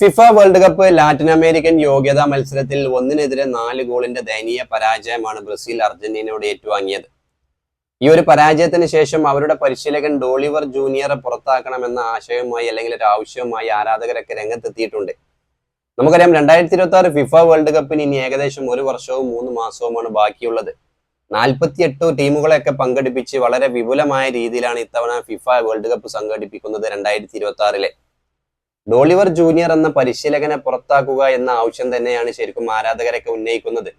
FIFA world cup Latin American യോഗ്യതാ മത്സരത്തിൽ ഒന്നിനെതിരെ നാല് ഗോളിന്റെ ദയനീയ പരാജയമാണ് ബ്രസീൽ അർജന്റീനയോട് ഏറ്റുവാങ്ങിയത്. ഈ ഒരു പരാജയത്തിന് ശേഷം അവരുടെ പരിശീലകൻ ഡോളിവർ ജൂനിയറെ പുറത്താക്കണമെന്ന ആശയവുമായി അല്ലെങ്കിൽ ഒരു ആവശ്യവുമായി ആരാധകരൊക്കെ രംഗത്തെത്തിയിട്ടുണ്ട്. നമുക്കറിയാം രണ്ടായിരത്തി ഇരുപത്തി ആറ് ഫിഫ വേൾഡ് കപ്പിന് ഇനി ഏകദേശം ഒരു വർഷവും മൂന്ന് മാസവുമാണ് ബാക്കിയുള്ളത്. നാൽപ്പത്തിയെട്ട് ടീമുകളെയൊക്കെ പങ്കെടുപ്പിച്ച് വളരെ വിപുലമായ രീതിയിലാണ് ഇത്തവണ ഫിഫ വേൾഡ് കപ്പ് സംഘടിപ്പിക്കുന്നത് രണ്ടായിരത്തി ഇരുപത്തി ആറിലെ ഡോളിവർ ജൂനിയർ എന്ന പരിശീലകനെ പുറത്താക്കുക എന്ന ആവശ്യം തന്നെയാണ് ശരിക്കും ആരാധകരൊക്കെ ഉന്നയിക്കുന്നത്.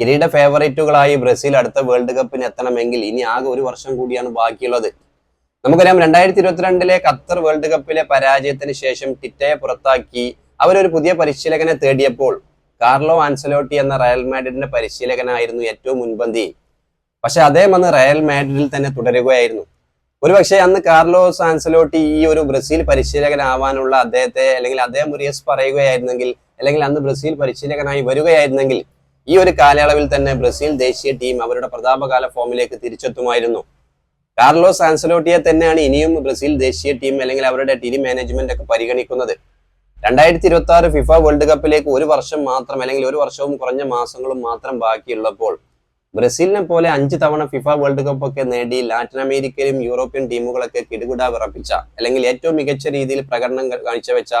കിരീട ഫേവറേറ്റുകളായി ബ്രസീൽ അടുത്ത വേൾഡ് കപ്പിന് എത്തണമെങ്കിൽ ഇനി ആകെ ഒരു വർഷം കൂടിയാണ് ബാക്കിയുള്ളത്. നമുക്കറിയാം രണ്ടായിരത്തി ഇരുപത്തിരണ്ടിലെ ഖത്തർ വേൾഡ് കപ്പിലെ പരാജയത്തിന് ശേഷം ടിറ്റയെ പുറത്താക്കി അവരൊരു പുതിയ പരിശീലകനെ തേടിയപ്പോൾ കാർലോ ആൻസലോട്ടി എന്ന റയൽ മാഡ്രിഡിന്റെ പരിശീലകനായിരുന്നു ഏറ്റവും മുൻപന്തി പക്ഷെ അദ്ദേഹം അന്ന് റയൽ മാഡ്രിഡിൽ തന്നെ തുടരുകയായിരുന്നു. ഒരുപക്ഷെ അന്ന് കാർലോസ് ആൻസലോട്ടി ഈ ഒരു ബ്രസീൽ പരിശീലകനാവാനുള്ള അദ്ദേഹത്തെ അല്ലെങ്കിൽ അദ്ദേഹം മുറിയസ് യെസ് പറയുകയായിരുന്നെങ്കിൽ അല്ലെങ്കിൽ അന്ന് ബ്രസീൽ പരിശീലകനായി വരികയായിരുന്നെങ്കിൽ ഈ ഒരു കാലയളവിൽ തന്നെ ബ്രസീൽ ദേശീയ ടീം അവരുടെ പ്രതാപകാല ഫോമിലേക്ക് തിരിച്ചെത്തുമായിരുന്നു. കാർലോസ് ആൻസലോട്ടിയെ തന്നെയാണ് ഇനിയും ബ്രസീൽ ദേശീയ ടീം അല്ലെങ്കിൽ അവരുടെ ടീം മാനേജ്മെന്റ് ഒക്കെ പരിഗണിക്കുന്നത്. രണ്ടായിരത്തി ഇരുപത്തി ആറ് ഫിഫ വേൾഡ് കപ്പിലേക്ക് ഒരു വർഷം മാത്രം അല്ലെങ്കിൽ ഒരു വർഷവും കുറഞ്ഞ മാസങ്ങളും മാത്രം ബാക്കിയുള്ളപ്പോൾ ബ്രസീലിനെ പോലെ അഞ്ച് തവണ ഫിഫ വേൾഡ് കപ്പ് ഒക്കെ നേടി ലാറ്റിൻ അമേരിക്കയിലും യൂറോപ്യൻ ടീമുകളൊക്കെ കിടുകിട വിറപ്പിച്ച അല്ലെങ്കിൽ ഏറ്റവും മികച്ച രീതിയിൽ പ്രകടനം കാഴ്ചവെച്ച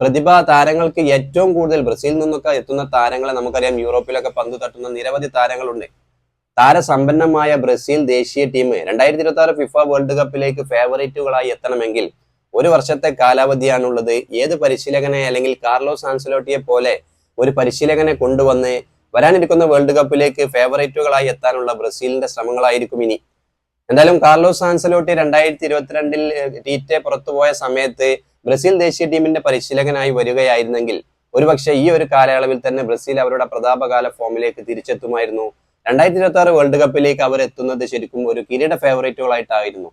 പ്രതിഭാ താരങ്ങൾക്ക് ഏറ്റവും കൂടുതൽ ബ്രസീലിൽ നിന്നൊക്കെ എത്തുന്ന താരങ്ങളെ നമുക്കറിയാം. യൂറോപ്പിലൊക്കെ പന്ത് തട്ടുന്ന നിരവധി താരങ്ങളുണ്ട്. താരസമ്പന്നമായ ബ്രസീൽ ദേശീയ ടീം രണ്ടായിരത്തി ഇരുപത്തി ആറ് ഫിഫ വേൾഡ് കപ്പിലേക്ക് ഫേവറേറ്റുകളായി എത്തണമെങ്കിൽ ഒരു വർഷത്തെ കാലാവധിയാണുള്ളത്. ഏത് പരിശീലകനെ അല്ലെങ്കിൽ കാർലോസ് ആൻസലോട്ടിയെ പോലെ ഒരു പരിശീലകനെ കൊണ്ടുവന്ന് വരാനിരിക്കുന്ന വേൾഡ് കപ്പിലേക്ക് ഫേവറേറ്റുകളായി എത്താനുള്ള ബ്രസീലിന്റെ ശ്രമങ്ങളായിരിക്കും ഇനി. എന്തായാലും കാർലോസ് ആൻസലോട്ടി രണ്ടായിരത്തി ഇരുപത്തിരണ്ടിൽ ടീറ്റെ പുറത്തുപോയ സമയത്ത് ബ്രസീൽ ദേശീയ ടീമിന്റെ പരിശീലകനായി വരികയായിരുന്നെങ്കിൽ ഒരുപക്ഷെ ഈ ഒരു കാലയളവിൽ തന്നെ ബ്രസീൽ അവരുടെ പ്രതാപകാല ഫോമിലേക്ക് തിരിച്ചെത്തുമായിരുന്നു. രണ്ടായിരത്തി ഇരുപത്തി ആറ് വേൾഡ് കപ്പിലേക്ക് അവർ എത്തുന്നത് ശരിക്കും ഒരു കിരീട ഫേവറേറ്റുകളായിട്ടായിരുന്നു.